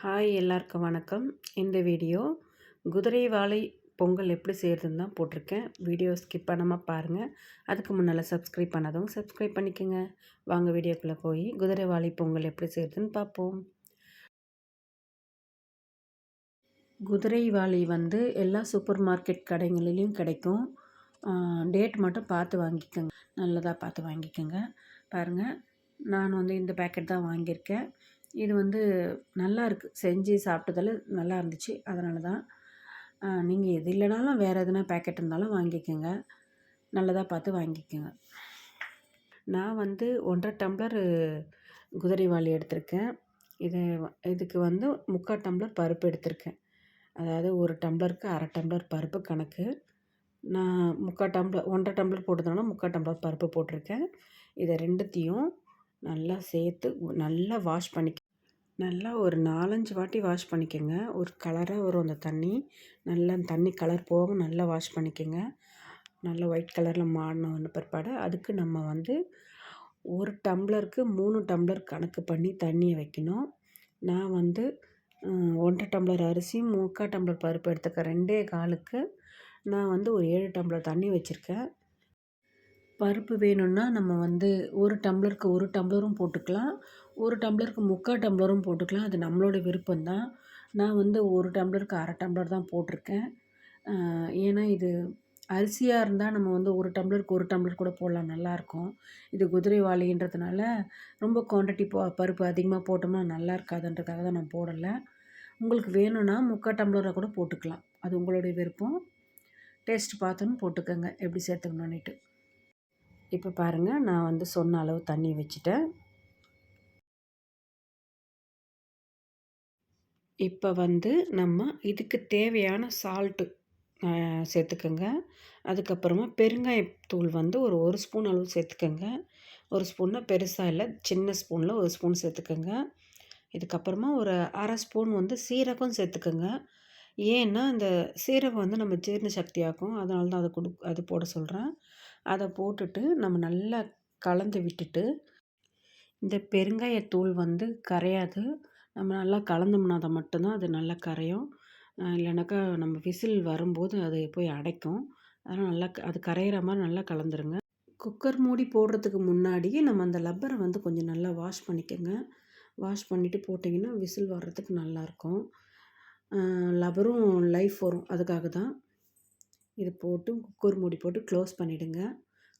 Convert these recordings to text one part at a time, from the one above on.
Hi எல்லாருக்கும் வணக்கம். இந்த வீடியோ குதிரை வாழை பொங்கல் எப்படி செய்கிறதுன்னு தான் போட்டிருக்கேன். வீடியோ ஸ்கிப் பண்ணாமல் பாருங்கள் அதுக்கு முன்னால் சப்ஸ்கிரைப் பண்ணாதவங்க சப்ஸ்கிரைப் பண்ணிக்கோங்க. வாங்க வீடியோக்குள்ளே போய் குதிரை வாழை பொங்கல் எப்படி செய்கிறதுன்னு பார்ப்போம். குதிரை வாழை வந்து எல்லா சூப்பர் மார்க்கெட் கடைகளிலையும் கிடைக்கும். டேட் மட்டும் பார்த்து வாங்கிக்கோங்க. நல்லதாக பார்த்து வாங்கிக்கோங்க. பாருங்கள் நான் வந்து இந்த பேக்கெட் தான் வாங்கியிருக்கேன். இது வந்து நல்லா இருக்குது செஞ்சு சாப்பிட்டதில் நல்லா இருந்துச்சு. அதனால தான் நீங்கள் எது இல்லைனாலும் வேறு எதுனா பேக்கெட் இருந்தாலும் வாங்கிக்கோங்க. நல்லதாக பார்த்து வாங்கிக்கோங்க. நான் வந்து ஒன்றரை டம்ளர் குதிரைவாளி எடுத்திருக்கேன். இது இதுக்கு வந்து முக்கால் டம்ளர் பருப்பு எடுத்திருக்கேன். அதாவது ஒரு டம்ளருக்கு அரை டம்ளர் பருப்பு கணக்கு. நான் முக்கால் டம்ளர் ஒன்றரை டம்ளர் போட்டதுனால முக்கால் டம்ளர் பருப்பு போட்டிருக்கேன். இதை ரெண்டுத்தையும் நல்லா சேர்த்து நல்லா வாஷ் பண்ணி நல்லா ஒரு நாலஞ்சு வாட்டி வாஷ் பண்ணிக்கோங்க. ஒரு கலராக வரும் அந்த தண்ணி. நல்லா தண்ணி கலர் போக நல்லா வாஷ் பண்ணிக்கோங்க. நல்லா ஒயிட் கலரில் மாறின பிற்பாடு அதுக்கு நம்ம வந்து ஒரு டம்ளருக்கு மூணு டம்ளர் கணக்கு பண்ணி தண்ணியை வைக்கணும். நான் வந்து ஒன்றரை டம்ளர் அரிசி முக்கால் டம்ளர் பருப்பு எடுத்துக்க ரெண்டே காலுக்கு நான் வந்து ஒரு ஏழு டம்ளர் தண்ணி வச்சுருக்கேன். பருப்பு வேணும்னா நம்ம வந்து ஒரு டம்ளருக்கு ஒரு டம்ளரும் போட்டுக்கலாம். ஒரு டம்ளருக்கு முக்கால் டம்ளரும் போட்டுக்கலாம். அது நம்மளோட விருப்பம்தான். நான் வந்து ஒரு டம்ளருக்கு அரை டம்ளர் தான் போட்டிருக்கேன். ஏன்னா இது அரிசியாக இருந்தால் நம்ம வந்து ஒரு டம்ளருக்கு ஒரு டம்ளர் கூட போடலாம். நல்லாயிருக்கும் இது குதிரைவாளின்றதுனால ரொம்ப குவான்டிட்டி போ பருப்பு அதிகமாக போட்டோம்னா நல்லா இருக்காதுன்றதுக்காக தான் நான் போடலை. உங்களுக்கு வேணும்னா முக்கால் டம்ளராக கூட போட்டுக்கலாம். அது உங்களுடைய விருப்பம். டேஸ்ட் பார்த்தோன்னு போட்டுக்கோங்க. எப்படி சேர்த்துக்கணுன்னுட்டு இப்போ பாருங்கள் நான் வந்து சொன்ன அளவு தண்ணி வச்சுட்டேன். இப்போ வந்து நம்ம இதுக்கு தேவையான சால்ட்டு சேர்த்துக்கோங்க. அதுக்கப்புறமா பெருங்காயத்தூள் வந்து ஒரு ஒரு ஸ்பூன் அளவு சேர்த்துக்கோங்க. ஒரு ஸ்பூன்னா பெருசாக இல்லை சின்ன ஸ்பூனில் ஒரு ஸ்பூன் சேர்த்துக்கோங்க. இதுக்கப்புறமா ஒரு அரை ஸ்பூன் வந்து சீரகம் சேர்த்துக்கோங்க. ஏன்னா அந்த சீரகம் வந்து நம்ம ஜீரண சக்தியாக்கும் அதனால தான் அதை கொடு அது போட சொல்கிறேன் அதை போட்டுட்டு நம்ம நல்லா கலந்து விட்டுட்டு இந்த பெருங்காயத்தூள் வந்து கரையாது. நம்ம நல்லா கலந்தோம்னா அதை மட்டும்தான் அது நல்லா கரையும். இல்லைனாக்கா நம்ம விசில் வரும்போது அது போய் அடைக்கும். அதனால் நல்லா அது கரையிற மாதிரி நல்லா கலந்துருங்க. குக்கர் மூடி போடுறதுக்கு முன்னாடியே நம்ம அந்த லப்பரை வந்து கொஞ்சம் நல்லா வாஷ் பண்ணிக்கோங்க. வாஷ் பண்ணிவிட்டு போட்டிங்கன்னா விசில் வர்றதுக்கு நல்லாயிருக்கும். லப்பரும் லைஃப் வரும் அதுக்காக தான். இது போட்டு குக்கர் மூடி போட்டு க்ளோஸ் பண்ணிவிடுங்க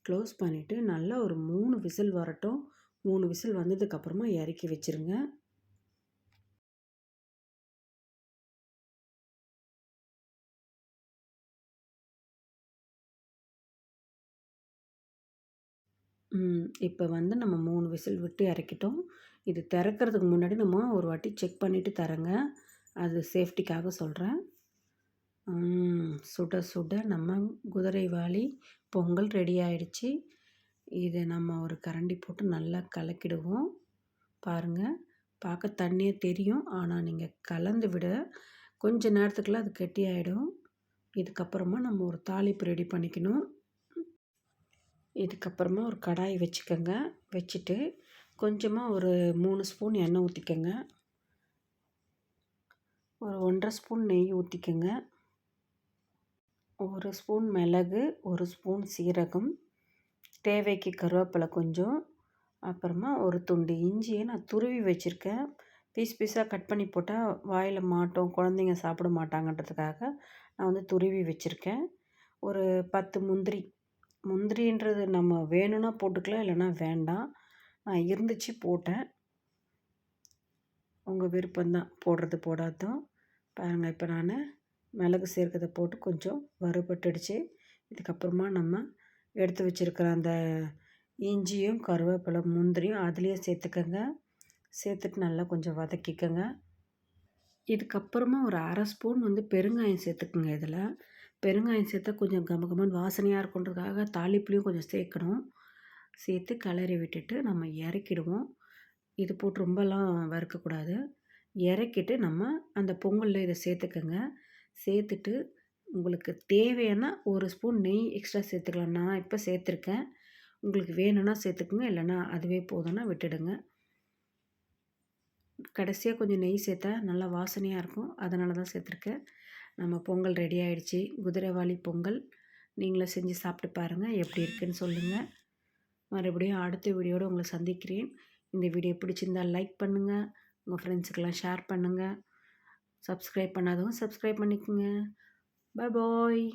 க்ளோஸ் பண்ணிவிட்டு நல்லா ஒரு மூணு விசில் வரட்டும். மூணு விசில் வந்ததுக்கப்புறமா இறக்கி வச்சுருங்க. இப்போ வந்து நம்ம மூணு விசில் விட்டு இறக்கிட்டோம். இது திறக்கிறதுக்கு முன்னாடி நம்ம ஒரு வாட்டி செக் பண்ணிவிட்டு தரேங்க. அது சேஃப்டிக்காக சொல்கிறேன் சுட சுட நம்ம குதிரைவாலி பொங்கல் ரெடி ஆயிடுச்சு. இதை நம்ம ஒரு கரண்டி போட்டு நல்லா கலக்கிடுவோம். பாருங்கள் பார்க்க தண்ணியே தெரியும். ஆனால் நீங்கள் கலந்து விட கொஞ்ச நேரத்துக்குள்ள அது கெட்டி ஆகிடும் இதுக்கப்புறமா நம்ம ஒரு தாளிப்பு ரெடி பண்ணிக்கணும். இதுக்கப்புறமா ஒரு கடாய் வச்சுக்கோங்க. வச்சுட்டு கொஞ்சமாக ஒரு மூணு ஸ்பூன் எண்ணெய் ஊற்றிக்கோங்க ஒரு ஒன்றரை ஸ்பூன் நெய் ஊற்றிக்கோங்க ஒரு ஸ்பூன் மிளகு ஒரு ஸ்பூன் சீரகம் தேவைக்கு கருவேப்பிலை கொஞ்சம் அப்புறமா ஒரு துண்டு இஞ்சியை நான் துருவி வச்சுருக்கேன். பீஸ் பீஸாக கட் பண்ணி போட்டால் வாயில் மாட்டோம் குழந்தைங்க சாப்பிட மாட்டாங்கன்றதுக்காக நான் வந்து துருவி வச்சுருக்கேன். ஒரு பத்து முந்திரி முந்திரின்றது நம்ம வேணும்னா போட்டுக்கலாம் இல்லைன்னா வேண்டாம். நான் இருந்துச்சு போட்டேன். உங்கள் விருப்பம்தான் போடுறது போடாதும் பாருங்கள் இப்போ நான் மிளகு சேர்க்கறத போட்டு கொஞ்சம் வறுபட்டுடுச்சு. இதுக்கப்புறமா நம்ம எடுத்து வச்சுருக்கிற அந்த இஞ்சியும் கருவேப்பிலை முந்திரியும் அதுலேயே சேர்த்துக்கங்க. சேர்த்துட்டு நல்லா கொஞ்சம் வதக்கிக்கோங்க. இதுக்கப்புறமா ஒரு அரை ஸ்பூன் வந்து பெருங்காயம் சேர்த்துக்குங்க இதில். பெருங்காயம் சேர்த்தா கொஞ்சம் கம கமன்னு வாசனையாக இருக்குன்றதுக்காக தாளிப்புலையும் கொஞ்சம் சேர்க்கணும். சேர்த்து கிளறி விட்டுட்டு நம்ம இறக்கிடுவோம். இது போட்டு ரொம்பலாம் வறுக்கக்கூடாது. இறக்கிட்டு நம்ம அந்த பொங்கலில் இதை சேர்த்துக்கோங்க. சேர்த்துட்டு உங்களுக்கு தேவையான ஒரு ஸ்பூன் நெய் எக்ஸ்ட்ரா சேர்த்துக்கலாம். நான் இப்போ சேர்த்துருக்கேன். உங்களுக்கு வேணும்னா சேர்த்துக்குங்க இல்லைன்னா அதுவே போதும்னா விட்டுடுங்க. கடைசியாக கொஞ்சம் நெய் சேர்த்தா நல்லா வாசனையாக இருக்கும். அதனால தான் சேர்த்துருக்கேன். நம்ம பொங்கல் ரெடி ஆகிடுச்சி குதிரைவாளி பொங்கல். நீங்களும் செஞ்சு சாப்பிட்டு பாருங்கள் எப்படி இருக்குன்னு சொல்லுங்கள் மறுபடியும் அடுத்த வீடியோடு உங்களை சந்திக்கிறேன். இந்த வீடியோ பிடிச்சிருந்தால் லைக் பண்ணுங்கள் உங்கள் ஃப்ரெண்ட்ஸுக்கெல்லாம் ஷேர் பண்ணுங்கள் சப்ஸ்கிரைப் பண்ணாதவங்க சப்ஸ்கிரைப் பண்ணிக்கோங்க. பாய்